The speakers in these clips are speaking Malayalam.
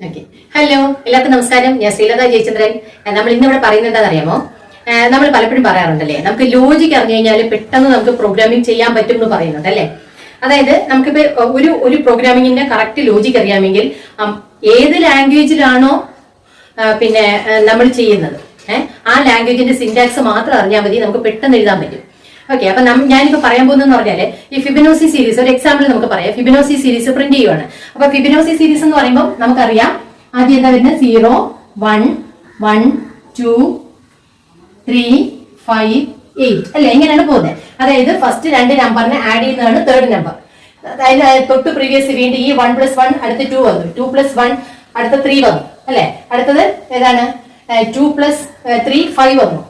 ഹലോ എല്ലാവർക്കും നമസ്കാരം. ഞാൻ ശ്രീലത ജയചന്ദ്രൻ. നമ്മൾ ഇന്ന് ഇന്നിവിടെ പറയുന്നത് എന്താണെന്ന് അറിയാമോ നമ്മൾ പലപ്പോഴും പറയാറുണ്ടല്ലേ? നമുക്ക് ലോജിക്ക് അറിഞ്ഞു കഴിഞ്ഞാൽ പെട്ടെന്ന് നമുക്ക് പ്രോഗ്രാമിംഗ് ചെയ്യാൻ പറ്റും എന്ന് പറയുന്നുണ്ട് അല്ലേ? അതായത് നമുക്കിപ്പോ ഒരു ഒരു പ്രോഗ്രാമിങ്ങിന്റെ കറക്റ്റ് ലോജിക്ക് അറിയാമെങ്കിൽ ഏത് ലാംഗ്വേജിലാണോ പിന്നെ നമ്മൾ ചെയ്യുന്നത്. ആ ലാംഗ്വേജിന്റെ സിന്റാക്സ് മാത്രം അറിഞ്ഞാൽ മതി. നമുക്ക് പെട്ടെന്ന് എഴുതാൻ പറ്റും. ഓക്കെ അപ്പൊ ഞാനിപ്പോ പറയാൻ പോകുന്നതെന്ന് പറഞ്ഞാൽ ഈ ഫിബിനോസി സീരീസ് ഒരു എക്സാമ്പിൾ നമുക്ക് പറയാം. ഫിബിനോസി സീരീസ് പ്രിന്റ് ചെയ്യുവാണ്. അപ്പൊ ഫിബിനോസി സീരീസ് എന്ന് പറയുമ്പോൾ നമുക്കറിയാം ആദ്യം എന്താ വരുന്നത്? Zero one one two three five eight അല്ലെ? എങ്ങനെയാണ് പോകുന്നത്. അതായത് ഫസ്റ്റ് രണ്ട് നമ്പറിനെ ആഡ് ചെയ്യുന്നതാണ് തേർഡ് നമ്പർ അതായത് തൊട്ട് പ്രീവിയസ് വീണ്ടും ഈ വൺ പ്ലസ് വൺ അടുത്ത് ടു വന്നു. ടു പ്ലസ് വൺ അടുത്ത ത്രീ വന്നു. അല്ലെ? അടുത്തത് ഏതാണ്? ടു പ്ലസ് ത്രീ ഫൈവ് വന്നു.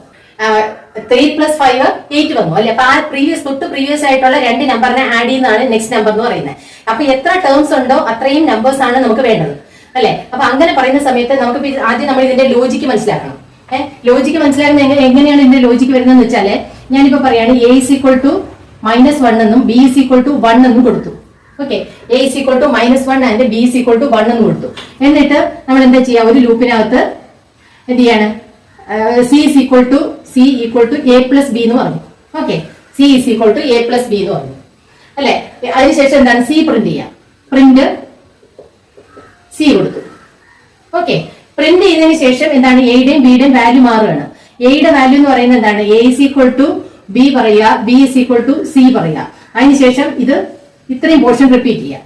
ത്രീ പ്ലസ് ഫൈവ് എയ്റ്റ് വന്നു. അല്ലെ? അപ്പൊ ആ പ്രീവിയസ് തൊട്ട് പ്രീവിയസ് ആയിട്ടുള്ള രണ്ട് നമ്പറിനെ ആഡ് ചെയ്യുന്നതാണ് നെക്സ്റ്റ് നമ്പർ എന്ന് പറയുന്നത്. അപ്പൊ എത്ര ടേംസ് ഉണ്ടോ അത്രയും നമ്പേഴ്സ് ആണ് നമുക്ക് വേണ്ടത്. അല്ലെ? അപ്പൊ അങ്ങനെ പറയുന്ന സമയത്ത് നമുക്ക് ആദ്യം നമ്മൾ ഇതിന്റെ ലോജിക്ക് മനസ്സിലാക്കണം. ഏഹ് ലോജിക്ക് മനസ്സിലാക്കുന്ന എങ്ങനെ എങ്ങനെയാണ് ഇതിന്റെ ലോജിക്ക് വരുന്നതെന്ന് വെച്ചാൽ ഞാനിപ്പോ പറയാണ് A is equal to minus one എന്നും B is equal to one എന്നും കൊടുത്തു. Okay A is equal to minus one and B is equal to one എന്ന് കൊടുത്തു. എന്നിട്ട് നമ്മൾ എന്താ ചെയ്യുക ഒരു ലൂപ്പിനകത്ത് എന്ത് ചെയ്യാണ്? C is equal to C equal to A plus B എന്ന് പറഞ്ഞു. Okay C is equal to A plus B എന്ന് പറഞ്ഞു. അല്ലെ? അതിനുശേഷം എന്താണ്? സി പ്രിന്റ് ചെയ്യാം. പ്രിന്റ് സി കൊടുത്തു. ഓക്കെ പ്രിന്റ് ചെയ്തതിന് ശേഷം എന്താണ്? എയുടെയും ബിയുടെയും വാല്യൂ മാറുകയാണ്. എയുടെ വാല്യൂ എന്ന് പറയുന്നത് എന്താണ്? A is equal to B പറയുക B is equal to C പറയുക. അതിനുശേഷം ഇത് ഇത്രയും പോർഷൻ റിപ്പീറ്റ് ചെയ്യാം.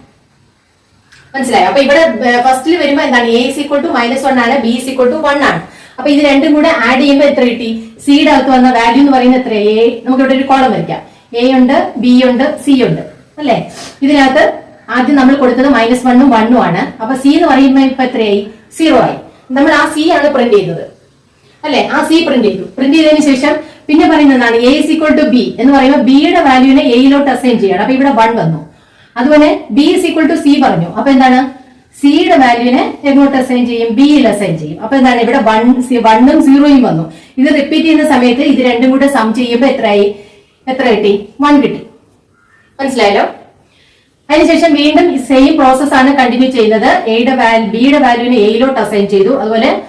മനസ്സിലായോ? അപ്പൊ ഇവിടെ ഫസ്റ്റിൽ വരുമ്പോ എന്താണ്? A is equal to minus one ആണ് B is equal to one ആണ്. അപ്പൊ ഇത് രണ്ടും കൂടെ ആഡ് ചെയ്യുമ്പോൾ എത്ര കിട്ടി? സിയുടെ അകത്ത് വന്ന വാല്യൂ എന്ന് പറയുന്നത് എത്ര? എ നമുക്ക് ഇവിടെ ഒരു കോളം വരയ്ക്കാം. എ ഉണ്ട് ബി ഉണ്ട് സി ഉണ്ട്. അല്ലെ? ഇതിനകത്ത് ആദ്യം നമ്മൾ കൊടുത്തത് മൈനസ് വണ്ണും വണ്ണും ആണ്. അപ്പൊ സി എന്ന് പറയുമ്പോൾ ഇപ്പൊ എത്രയായി? സീറോ ആയി. നമ്മൾ ആ സി ആണ് പ്രിന്റ് ചെയ്തത്. അല്ലെ? ആ സി പ്രിന്റ് ചെയ്തു. പ്രിന്റ് ചെയ്തതിന് ശേഷം പിന്നെ പറയുന്നതാണ് A is equal to B എന്ന് പറയുമ്പോൾ ബിയുടെ വാല്യൂവിനെ എയിലോട്ട് അസൈൻ ചെയ്യണം. അപ്പൊ ഇവിടെ വൺ വന്നു. അതുപോലെ B is equal to C പറഞ്ഞു. അപ്പൊ എന്താണ്? സിയുടെ വാല്യൂനെ എങ്ങോട്ട് അസൈൻ ചെയ്യും? ബിയിൽ അസൈൻ ചെയ്യും. അപ്പൊ എന്താണ് ഇവിടെ വൺ വണ്ണും സീറോയും വന്നു. ഇത് റിപ്പീറ്റ് ചെയ്യുന്ന സമയത്ത് ഇത് രണ്ടും കൂടെ സം ചെയ്യുമ്പോൾ എത്രയായി? എത്ര കിട്ടി? വൺ കിട്ടി. മനസ്സിലായല്ലോ? അതിനുശേഷം വീണ്ടും സെയിം പ്രോസസ് ആണ് കണ്ടിന്യൂ ചെയ്യുന്നത്. എയുടെ ബിയുടെ വാല്യൂവിനെ എയിലോട്ട് അസൈൻ ചെയ്തു. അതുപോലെ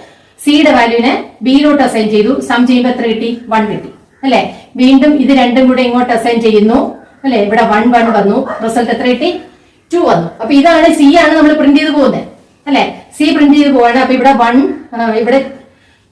സിയുടെ വാല്യൂവിനെ ബിയിലോട്ട് അസൈൻ ചെയ്തു. സം ചെയ്യുമ്പോൾ എത്ര കിട്ടി? വൺ കിട്ടി. അല്ലെ? വീണ്ടും ഇത് രണ്ടും കൂടെ ഇങ്ങോട്ട് അസൈൻ ചെയ്യുന്നു. അല്ലെ? ഇവിടെ വൺ വൺ വന്നു. റിസൾട്ട് എത്ര കിട്ടി? ടു വന്നു. അപ്പൊ ഇതാണ് സി ആണ് നമ്മൾ പ്രിന്റ് ചെയ്ത് പോകുന്നത് അല്ലെ? സി പ്രിന്റ് ചെയ്ത് പോവാണ്. അപ്പൊ ഇവിടെ വൺ ഇവിടെ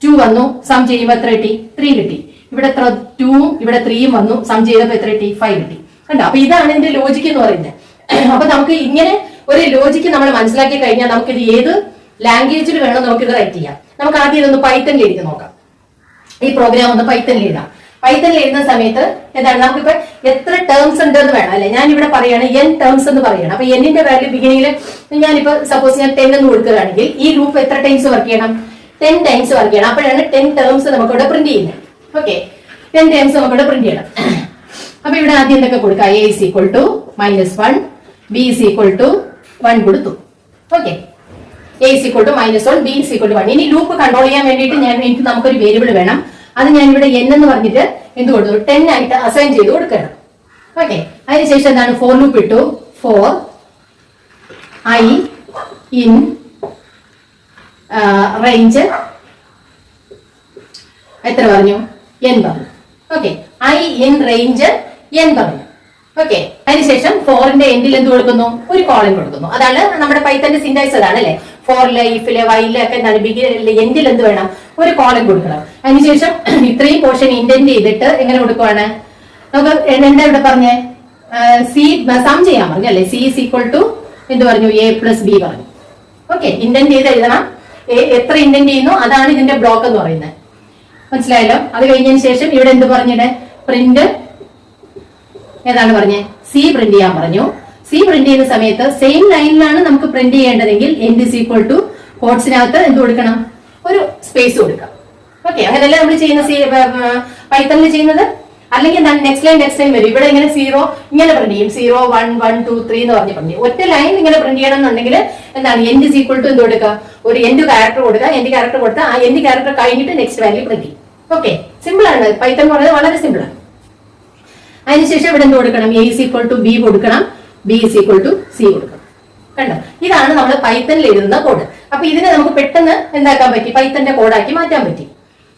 ടു വന്നു. സം ചെയ്യുമ്പോൾ എത്ര കിട്ടി? ത്രീ കിട്ടി. ഇവിടെ എത്ര ടൂവും ഇവിടെ ത്രീയും വന്നു. സം ചെയ്തപ്പോൾ എത്ര കിട്ടി? ഫൈവ് കിട്ടി. കണ്ടോ? അപ്പൊ ഇതാണ് ഇതിന്റെ ലോജിക്ക് എന്ന് പറയുന്നത് അപ്പൊ നമുക്ക് ഇങ്ങനെ ഒരു ലോജിക്ക് നമ്മൾ മനസ്സിലാക്കി കഴിഞ്ഞാൽ നമുക്ക് ഇത് ഏത് ലാംഗ്വേജിൽ വേണം നമുക്ക് ഇത് റൈറ്റ് ചെയ്യാം. നമുക്ക് ആദ്യം ഇതൊന്ന് പൈത്തനിൽ എഴുതി നോക്കാം. ഈ പ്രോഗ്രാം ഒന്ന് പൈത്തനിൽ എഴുതാം. പൈത്തനിൽ എഴുതുന്ന സമയത്ത് എന്താണ്? നമുക്കിപ്പോ എത്ര ടേംസ് ഉണ്ട് എന്ന് വേണം അല്ലെ? ഞാൻ ഇവിടെ പറയുകയാണ് എൻ ടേംസ് എന്ന് പറയുകയാണ് അപ്പൊ എന്നിന്റെ വാല്യൂ ബിഗിനിങ്ങിൽ ഞാനിപ്പോ സപ്പോസ് ഞാൻ ടെൻ എന്ന് കൊടുക്കുകയാണെങ്കിൽ ഈ ലൂപ്പ് എത്ര ടൈംസ് വർക്ക് ചെയ്യണം? ടെൻ ടൈംസ് വർക്ക് ചെയ്യണം. അപ്പോഴാണ് ടെൻ ടേംസ് നമുക്ക് ഇവിടെ പ്രിന്റ് ചെയ്യുന്നത്. ഓക്കെ ടെൻ ടൈംസ് നമുക്ക് ഇവിടെ പ്രിന്റ് ചെയ്യണം. അപ്പൊ ഇവിടെ ആദ്യം എന്തൊക്കെ കൊടുക്കുക? A is equal to minus one B is equal to one കൊടുത്തു. Okay A is equal to minus one B is equal to one ഇനി ലൂപ്പ് കൺട്രോൾ ചെയ്യാൻ വേണ്ടിയിട്ട് ഞാൻ എനിക്ക് നമുക്കൊരു വേരിയബിൾ വേണം. അത് ഞാൻ ഇവിടെ എൻ എന്ന് പറഞ്ഞിട്ട് എന്ത് കൊടുത്തു? ടെൻ ആയിട്ട് അസൈൻ ചെയ്ത് കൊടുക്കണം. ഓക്കെ. അതിനുശേഷം എന്താണ്? ഫോർ ലൂപ്പ് ഇട്ടു. ഫോർ ഐ ഇൻ റേഞ്ച് എത്ര പറഞ്ഞു? എൻ പറഞ്ഞു. Okay. I in range N പറഞ്ഞു. ഓക്കെ. അതിനുശേഷം ഫോറിന്റെ എൻഡിൽ എന്ത് കൊടുക്കുന്നു? ഒരു കോളം കൊടുക്കുന്നു. അതാണ് നമ്മുടെ പൈത്തന്റെ സിൻഡൈസ് അതാണ് അല്ലെ? ഫോറിലെ ലൈഫിൽ വൈലൊക്കെ ബിഗിലെ എൻഡിൽ എന്ത് വേണം? ഒരു കോളം കൊടുക്കണം. അതിനുശേഷം ഇത്രയും പോർഷൻ ഇന്റന്റ് ചെയ്തിട്ട് എങ്ങനെ കൊടുക്കുവാണ്? നമുക്ക് എന്താ ഇവിടെ പറഞ്ഞേ? സി സം ചെയ്യാൻ പറഞ്ഞു അല്ലെ? സി ഇസ് ഈക്വൽ ടു എന്ത് പറഞ്ഞു? എ പ്ലസ് ബി പറഞ്ഞു. ഓക്കെ ഇന്റന്റ് ചെയ്ത് എഴുതണം. എത്ര ഇന്റന്റ് ചെയ്യുന്നു? അതാണ് ഇതിന്റെ ബ്ലോക്ക് എന്ന് പറയുന്നത്. മനസ്സിലായല്ലോ? അത് കഴിഞ്ഞതിന് ശേഷം ഇവിടെ എന്ത് പറഞ്ഞിട്ട്? പ്രിന്റ് ഏതാണ് പറഞ്ഞേ? സി പ്രിന്റ് ചെയ്യാൻ പറഞ്ഞു. സി പ്രിന്റ് ചെയ്യുന്ന സമയത്ത് സെയിം ലൈനിലാണ് നമുക്ക് പ്രിന്റ് ചെയ്യേണ്ടതെങ്കിൽ എൻ ഇസ് ഈക്വൽ ടു കോഡ്സിനകത്ത് എന്ത് കൊടുക്കണം? ഒരു സ്പേസ് കൊടുക്കാം. ഓക്കെ അങ്ങനെയല്ല നമ്മൾ ചെയ്യുന്ന പൈത്തണിൽ ചെയ്യുന്നത്? അല്ലെങ്കിൽ നെക്സ്റ്റ് ലൈൻ നെക്സ്റ്റ് ലൈൻ വരും. ഇവിടെ ഇങ്ങനെ സീറോ ഇങ്ങനെ പ്രിന്റ് ചെയ്യും. Zero one one two three എന്ന് പറഞ്ഞ് പ്രിന്റ് ഒറ്റ ലൈൻ ഇങ്ങനെ പ്രിന്റ് ചെയ്യണം എന്നുണ്ടെങ്കിൽ എന്താണ്? എൻഡ് ഇസ് ഈക്വൽ ടു എന്ത് കൊടുക്കുക? ഒരു എൻഡ് ക്യാരക്ടർ കൊടുക്കുക. എൻഡ് ക്യാരക്ടർ കൊടുത്താൽ ആ എൻഡ് ക്യാരക്ടർ കഴിഞ്ഞിട്ട് നെക്സ്റ്റ് വാല്യൂ പ്രിന്റ് ചെയ്യും. ഓക്കെ സിമ്പിൾ ആണ്. പൈത്തൺ പറയുന്നത് വളരെ സിമ്പിൾ ആണ്. അതിനുശേഷം ഇവിടെ എന്ത് കൊടുക്കണം? A is equal to B കൊടുക്കണം. B is equal to C കൊടുക്കണം കണ്ടോ? ഇതാണ് നമ്മൾ പൈത്തണിൽ എഴുതുന്ന കോഡ് അപ്പൊ ഇതിനെ നമുക്ക് പെട്ടെന്ന് എന്താക്കാൻ പറ്റി? പൈത്തന്റെ കോഡാക്കി മാറ്റാൻ പറ്റി.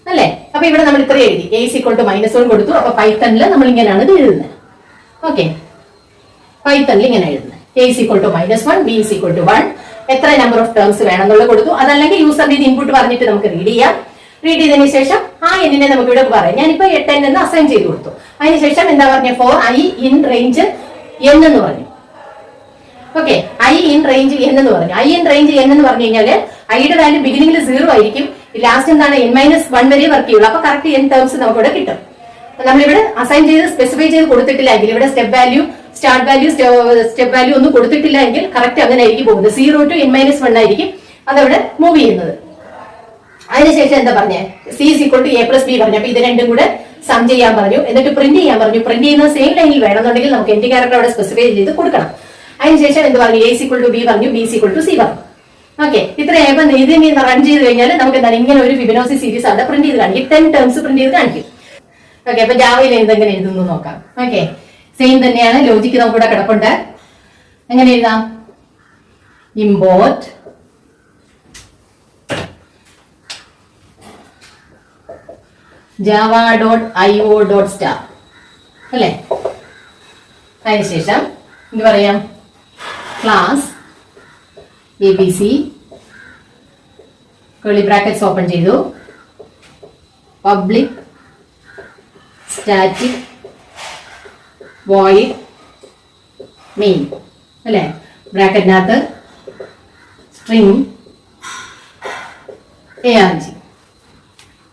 അല്ലേ? അപ്പൊ ഇവിടെ നമ്മൾ ഇത്രയും എഴുതി. A is equal to minus one കൊടുത്തു. അപ്പൊ പൈത്തണിൽ നമ്മൾ ഇങ്ങനെയാണ് ഇത് എഴുതുന്നത് ഓക്കെ പൈത്തണിൽ ഇങ്ങനെ എഴുതുന്നത് A is equal to minus one B is equal to one എത്ര നമ്പർ ഓഫ് ടേംസ് വേണമെന്നുള്ള കൊടുത്തു. അതല്ലെങ്കിൽ യൂസർ ഇത് ഇൻപുട്ട് പറഞ്ഞിട്ട് നമുക്ക് റീഡ് ചെയ്യാം. റീഡ് ചെയ്തതിന് ശേഷം ആ എന്നിനെ നമുക്ക് ഇവിടെ പറയാം. ഞാനിപ്പോ എട്ട് എന്ന് അസൈൻ ചെയ്ത് കൊടുത്തു. അതിനുശേഷം എന്താ പറഞ്ഞ? For I in range N എന്ന് പറഞ്ഞു. Okay I in range N എന്ന് പറഞ്ഞു. ഐ ഇൻ റേഞ്ച് എൻ എന്ന് പറഞ്ഞു കഴിഞ്ഞാൽ ഐയുടെ വാല്യൂ ബിഗിനിങ്ങിൽ സീറോ ആയിരിക്കും. ലാസ്റ്റ് എന്താണ്? എൻ മൈനസ് വൺ വരെ വർക്ക് ചെയ്യുള്ളൂ. അപ്പൊ കറക്റ്റ് എൻ ടേംസ് നമുക്ക് ഇവിടെ കിട്ടും നമ്മളിവിടെ അസൈൻ ചെയ്ത് സ്പെസിഫൈ ചെയ്ത് കൊടുത്തിട്ടില്ല എങ്കിൽ ഇവിടെ step value start value step value ഒന്നും കൊടുത്തിട്ടില്ല എങ്കിൽ കറക്റ്റ് അങ്ങനെ ആയിരിക്കും പോകുന്നത്. Zero to N minus one ആയിരിക്കും അതവിടെ മൂവ് ചെയ്യുന്നത്. അതിനുശേഷം എന്താ പറഞ്ഞേ? C equal to A plus B പറഞ്ഞു. അപ്പൊ ഇത് രണ്ടും കൂടെ സം ചെയ്യാൻ പറഞ്ഞു. എന്നിട്ട് പ്രിന്റ് ചെയ്യാൻ പറഞ്ഞു. പ്രിന്റ് ചെയ്യുന്ന സെയിം ലൈനിൽ വേണമെന്നുണ്ടെങ്കിൽ നമുക്ക് എന്റെ ക്യാരക്ടർ അവിടെ സ്പെസിഫൈ ചെയ്ത് കൊടുക്കണം. അതിനുശേഷം എന്ത് പറഞ്ഞു? A is equal to B പറഞ്ഞു B is equal to C പറഞ്ഞു. ഓക്കെ ഇത്രയായപ്പോ ഇതിനെ റൺ ചെയ്ത് കഴിഞ്ഞാൽ നമുക്ക് എന്താണ്? ഇങ്ങനെ ഒരു ഫിബിനോസി സീരീസ് അവിടെ പ്രിന്റ് ചെയ്ത് കാണിക്കും. ടെൻ ടേംസ് പ്രിന്റ് ചെയ്ത് കാണിക്കും. ഓക്കെ അപ്പൊ ജാവയിൽ എന്തെങ്ങനെ എഴുതുന്നു നോക്കാം. ഓക്കെ സെയിം തന്നെയാണ്. ലോജിക്ക് നമുക്കിവിടെ കിടപ്പുണ്ട്. എങ്ങനെ എഴുതാം? Import Java dot I O dot star അല്ലേ? അതിനുശേഷം എന്ത് പറയാം? Class A B C curly brackets open ചെയ്തു. പബ്ലിക് സ്റ്റാറ്റിക് വോയിഡ് മെയിൻ അല്ലേ? ബ്രാക്കറ്റിനകത്ത് സ്ട്രിങ് എ ആർ ജി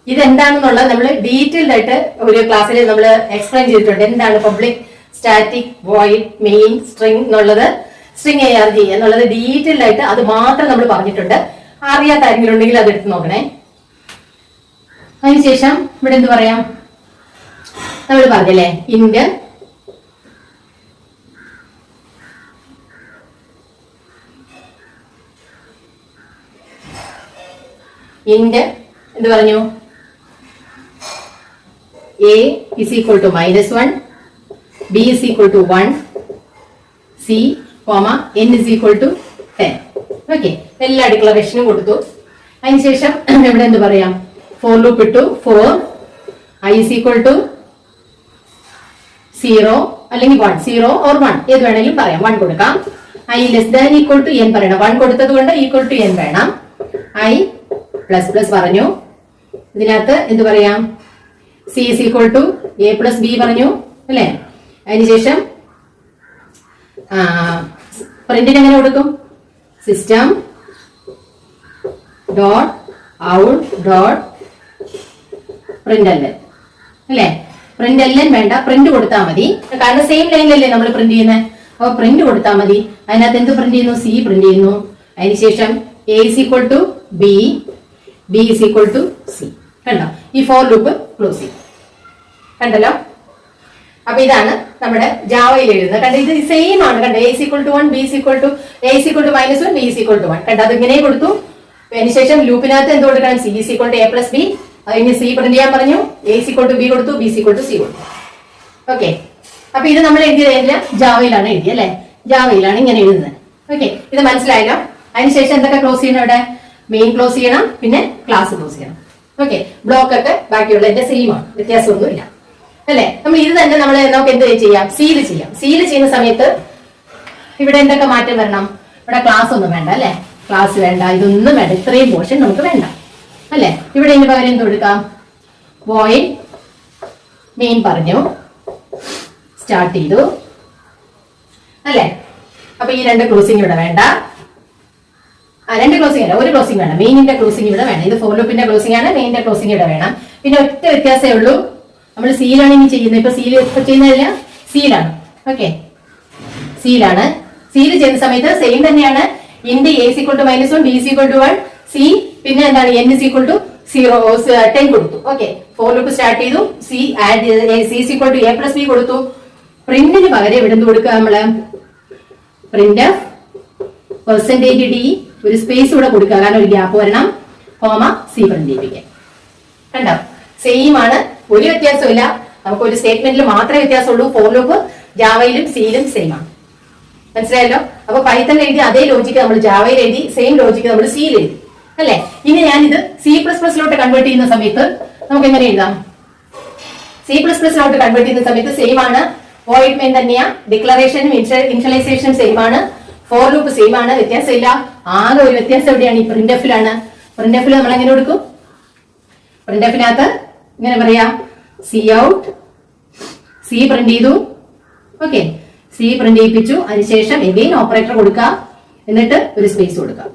ഇതെന്താണെന്നുള്ളത് നമ്മൾ ഡീറ്റെയിൽഡ് ആയിട്ട് ഒരു ക്ലാസ്സിൽ നമ്മൾ എക്സ്പ്ലെയിൻ ചെയ്തിട്ടുണ്ട്. എന്താണ് public static void main string എന്നുള്ളത്. സ്ട്രിങ് ജി എന്നുള്ളത് ഡീറ്റെയിൽ ആയിട്ട് അത് മാത്രം നമ്മൾ പറഞ്ഞിട്ടുണ്ട്. അറിയാത്ത ആരെങ്കിലും ഉണ്ടെങ്കിൽ അത് എടുത്ത് നോക്കണേ. അതിനുശേഷം ഇവിടെ എന്ത് പറയാം? നമ്മൾ പറഞ്ഞല്ലേ ഇൻഡ് ഇൻഡ് എന്ത് പറഞ്ഞു? A is equal to minus one B is equal to one C comma N is equal to ten okay എല്ലാ ഡിക്ലറേഷനും കൊടുത്തു. അതിനുശേഷം ഇവിടെ എന്ത് പറയാം? ഫോർ ലൂപ്പ് ഇട്ടു. For I is equal to zero അല്ലെങ്കിൽ വൺ സീറോ ഓർ വൺ ഏത് വേണമെങ്കിലും പറയാം. വൺ കൊടുക്കാം. I less than equal to N പറയണം. വൺ കൊടുത്തത് കൊണ്ട് ഈക്വൽ ടു എൻ വേണം. ഐ പ്ലസ് പ്ലസ് പറഞ്ഞു. ഇതിനകത്ത് എന്ത് പറയാം? C is equal to A plus B പറഞ്ഞു. അല്ലേ? അതിനുശേഷം പ്രിന്റിന് എങ്ങനെ കൊടുക്കും? System dot out dot print അല്ലേ? പ്രിന്റ് എല്ലാം വേണ്ട പ്രിന്റ് കൊടുത്താൽ മതി. കാരണം സെയിം ലൈനിലല്ലേ നമ്മൾ പ്രിന്റ് ചെയ്യുന്നത് അപ്പോൾ പ്രിന്റ് കൊടുത്താൽ മതി. അതിനകത്ത് എന്ത് പ്രിന്റ് ചെയ്യുന്നു? സി പ്രിന്റ് ചെയ്യുന്നു. അതിനുശേഷം A is equal to B B is equal to C കണ്ടോ? ഈ ഫോർ ലൂപ്പ് ക്ലോസ് ചെയ്യും. കണ്ടല്ലോ? അപ്പൊ ഇതാണ് നമ്മുടെ ജാവയിൽ എഴുതുന്നത്. കണ്ടോ ഇത് സെയിം ആണ്. കണ്ടോ A is equal to one B is equal to A is equal to minus one B is equal to one കണ്ടോ അത് ഇങ്ങനെ കൊടുത്തു അതിനുശേഷം ലൂപ്പിനകത്ത് എന്ത് കൊടുക്കണം? C is equal to A plus B അതിന് സി പ്രിന്റ് ചെയ്യാൻ പറഞ്ഞു. A is equal to B കൊടുത്തു B is equal to C കൊടുത്തു. ഓക്കെ അപ്പൊ ഇത് നമ്മൾ എഴുതിയതില്ല ജാവയിലാണ് എഴുതിയത് അല്ലെ? ജാവയിലാണ് ഇങ്ങനെ എഴുതുന്നത്. ഓക്കെ ഇത് മനസ്സിലായല്ലോ? അതിനുശേഷം എന്തൊക്കെ ക്ലോസ് ചെയ്യണം ഇവിടെ? മെയിൻ ക്ലോസ് ചെയ്യണം പിന്നെ ക്ലാസ് ക്ലോസ് ചെയ്യണം. ഓക്കെ ബ്ലോക്ക് ഒക്കെ ബാക്കിയുള്ള എന്റെ സെയിം ആണ്. വ്യത്യാസമൊന്നുമില്ല. അല്ലെ? നമ്മൾ ഇത് തന്നെ നമ്മൾ നമുക്ക് എന്ത് ചെയ്യാം? സീൽ ചെയ്യാം. സീൽ ചെയ്യുന്ന സമയത്ത് ഇവിടെ എന്തൊക്കെ മാറ്റം വരണം? ഇവിടെ ക്ലാസ് ഒന്നും വേണ്ട അല്ലെ? ക്ലാസ് വേണ്ട ഇതൊന്നും വേണ്ട. ഇത്രയും പോർഷൻ നമുക്ക് വേണ്ട. അല്ലെ? ഇവിടെ ഇതിന് പകരം എന്ത് കൊടുക്കാം? മെയിൻ പറഞ്ഞു. സ്റ്റാർട്ട് ചെയ്തു. അല്ലെ? അപ്പൊ ഈ രണ്ട് ക്ലോസിംഗ് ഇവിടെ വേണ്ട. ആ രണ്ട് ക്ലോസിംഗ് അല്ല ഒരു ക്ലോസിംഗ് വേണം മെയിനിന്റെ ക്ലോസിംഗ് ഇവിടെ വേണം. ഇത് ഫോർ ലൂപ്പിന്റെ ക്ലോസിംഗ് ആണ് മെയിനിന്റെ ക്ലോസിംഗ് ഇവിടെ വേണം. പിന്നെ ഒറ്റ വ്യത്യാസമേ ഉള്ളൂ. നമ്മൾ സീലാണ് ഇനി ചെയ്യുന്നത്. ഇപ്പൊ സീൽ ഇപ്പൊ ചെയ്യുന്നതല്ല സീലാണ് ഓക്കെ സീലാണ് സീൽ ചെയ്യുന്ന സമയത്ത് സെയിം തന്നെയാണ് int A equal to minus one B equal to one C പിന്നെ എന്താണ്? N equal to zero ten കൊടുത്തു. ഓക്കെ ഫോർ ലൂപ്പ് സ്റ്റാർട്ട് ചെയ്തു. C add C equal to A plus B കൊടുത്തു. പ്രിന്റിന് പകരം ഇവിടെ നിന്ന് കൊടുക്കുക നമ്മൾ? പ്രിന്റ് പെർസെന്റേജ് ഡി ഒരു സ്പേസ് ഇവിടെ കൊടുക്കുക. കാരണം ഒരു ഗ്യാപ്പ് വരണം. കോമ സി പ്രിന്റ് ചെയ്യിപ്പിക്കാൻ കണ്ടോ? സെയിം ആണ്. ഒരു വ്യത്യാസമില്ല നമുക്ക് ഒരു സ്റ്റേറ്റ്മെന്റിൽ മാത്രമേ വ്യത്യാസമുള്ളൂ. ഫോർ ലൂപ്പ് ജാവയിലും സിയിലും സെയിം ആണ്. മനസ്സിലായല്ലോ? അപ്പൊ പൈത്തൺ എഴുതി അതേ ലോജിക്ക് നമ്മൾ ജാവയിൽ എഴുതി സെയിം ലോജിക്ക് നമ്മൾ സിയിൽ എഴുതി. അല്ലെ? ഇനി ഇത് സി പ്ലസ് പ്ലസിലോട്ട് കൺവേർട്ട് ചെയ്യുന്ന സമയത്ത് നമുക്ക് എങ്ങനെ എഴുതാം സി പ്ലസ് പ്ലസിലോട്ട് കൺവേർട്ട് ചെയ്യുന്ന സമയത്ത് സെയിം ആണ്. വോയിഡ് മെയിൻ തന്നെയാ. ഡിക്ലറേഷനും ഇൻഷ്യലൈസേഷനും സെയിം ആണ്. ഫോർ ലൂപ്പ് സെയിം ആണ്. വ്യത്യാസമില്ല. ആകെ ഒരു വ്യത്യാസം എവിടെയാണ്? ഈ പ്രിന്റ് എഫിലാണ് പ്രിന്റ് എഫിൽ നമ്മൾ എങ്ങനെ കൊടുക്കും പ്രിന്റ് എഫിനകത്ത് ഇങ്ങനെ പറയാ. സി ഔട്ട് സി പ്രിന്റ് ചെയ്തു. ഓക്കെ സി പ്രിന്റ് ചെയ്യിപ്പിച്ചു. അതിനുശേഷം എഗെയിൻ ഓപ്പറേറ്റർ കൊടുക്കുക. എന്നിട്ട് ഒരു സ്പേസ് കൊടുക്കുക.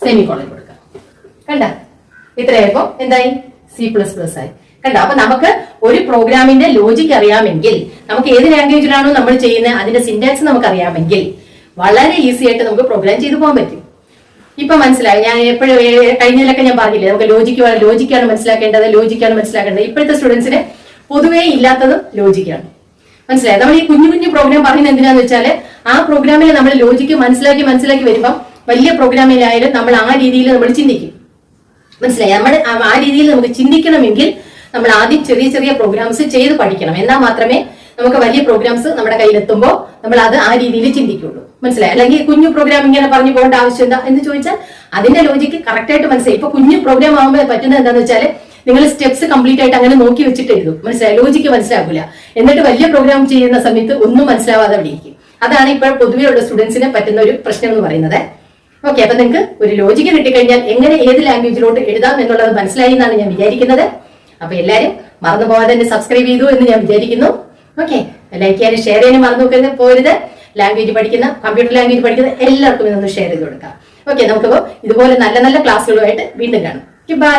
സെമി കോളൻ കൊടുക്കുക. കണ്ട? ഇത്രയായപ്പോ എന്തായി? സി പ്ലസ് പ്ലസ് ആയി. കണ്ട? അപ്പൊ നമുക്ക് ഒരു പ്രോഗ്രാമിന്റെ ലോജിക് അറിയാമെങ്കിൽ നമുക്ക് ഏത് ലാംഗ്വേജിലാണോ നമ്മൾ ചെയ്യുന്നത് അതിന്റെ സിന്റാക്സ് നമുക്ക് അറിയാമെങ്കിൽ വളരെ ഈസി ആയിട്ട് നമുക്ക് പ്രോഗ്രാം ചെയ്തു പോകാൻ പറ്റും. ഇപ്പൊ മനസ്സിലായി. ഞാൻ എപ്പോഴും കഴിഞ്ഞതിലൊക്കെ ഞാൻ പറഞ്ഞില്ലേ നമുക്ക് ലോജിക്ക് ലോജിക്കാണ് മനസ്സിലാക്കേണ്ടത് ലോജിക്കാണ് മനസ്സിലാക്കേണ്ടത്. ഇപ്പോഴത്തെ സ്റ്റുഡൻസിന് പൊതുവേ ഇല്ലാത്തതും ലോജിക്കാണ് മനസ്സിലായി? നമ്മൾ ഈ കുഞ്ഞു കുഞ്ഞു പ്രോഗ്രാം പറയുന്നത് എന്തിനാന്ന് വെച്ചാൽ ആ പ്രോഗ്രാമിൽ നമ്മൾ ലോജിക്ക് മനസ്സിലാക്കി മനസ്സിലാക്കി വരുമ്പോൾ വലിയ പ്രോഗ്രാമിലായാലും നമ്മൾ ആ രീതിയിൽ നമ്മൾ ചിന്തിക്കും. മനസ്സിലായി? നമ്മൾ ആ രീതിയിൽ നമുക്ക് ചിന്തിക്കണമെങ്കിൽ നമ്മൾ ആദ്യം ചെറിയ ചെറിയ പ്രോഗ്രാംസ് ചെയ്ത് പഠിക്കണം. എന്നാൽ മാത്രമേ നമുക്ക് വലിയ പ്രോഗ്രാംസ് നമ്മുടെ കയ്യിലെത്തുമ്പോൾ നമ്മൾ അത് ആ രീതിയിൽ ചിന്തിക്കുള്ളൂ. മനസ്സിലായി? അല്ലെങ്കിൽ കുഞ്ഞു പ്രോഗ്രാം ഇങ്ങനെ പറഞ്ഞു പോകേണ്ട ആവശ്യം എന്താ എന്ന് ചോദിച്ചാൽ അതിന്റെ ലോജിക്ക് കറക്റ്റായിട്ട് മനസ്സിലായി. ഇപ്പൊ കുഞ്ഞു പ്രോഗ്രാം ആകുമ്പോൾ പറ്റുന്നത് എന്താണെന്ന് വെച്ചാൽ നിങ്ങൾ സ്റ്റെപ്സ് കംപ്ലീറ്റ് ആയിട്ട് അങ്ങനെ നോക്കി വെച്ചിട്ട് എഴുതും. മനസ്സിലായി? ലോജിക്ക് മനസ്സിലാകില്ല എന്നിട്ട് വലിയ പ്രോഗ്രാം ചെയ്യുന്ന സമയത്ത് ഒന്നും മനസ്സിലാവാതെ ഇരിക്കും. അതാണ് ഇപ്പോൾ പൊതുവെ ഉള്ള സ്റ്റുഡൻസിന് പറ്റുന്ന ഒരു പ്രശ്നം എന്ന് പറയുന്നത്. ഓക്കെ അപ്പൊ നിങ്ങൾക്ക് ഒരു ലോജിക്ക് കിട്ടിക്കഴിഞ്ഞാൽ എങ്ങനെ ഏത് ലാംഗ്വേജിലോട്ട് എഴുതാം എന്നുള്ളത് മനസ്സിലായി എന്നാണ് ഞാൻ വിചാരിക്കുന്നത്. അപ്പൊ എല്ലാരും മറന്നു പോകാതെ തന്നെ സബ്സ്ക്രൈബ് ചെയ്തു എന്ന് ഞാൻ വിചാരിക്കുന്നു. ഓക്കെ ലൈക്ക് ചെയ്യാനും ഷെയർ ചെയ്യാനും മറന്നു നോക്കരുത് പോരുത്. ലാംഗ്വേജ് പഠിക്കുന്ന കമ്പ്യൂട്ടർ ലാംഗ്വേജ് പഠിക്കുന്ന എല്ലാവർക്കും ഇതൊന്ന് ഷെയർ ചെയ്ത് കൊടുക്കാം. ഓക്കെ നമുക്കിപ്പോ ഇതുപോലെ നല്ല നല്ല ക്ലാസ്സുകളുമായിട്ട് വീണ്ടും കാണാം. ബൈ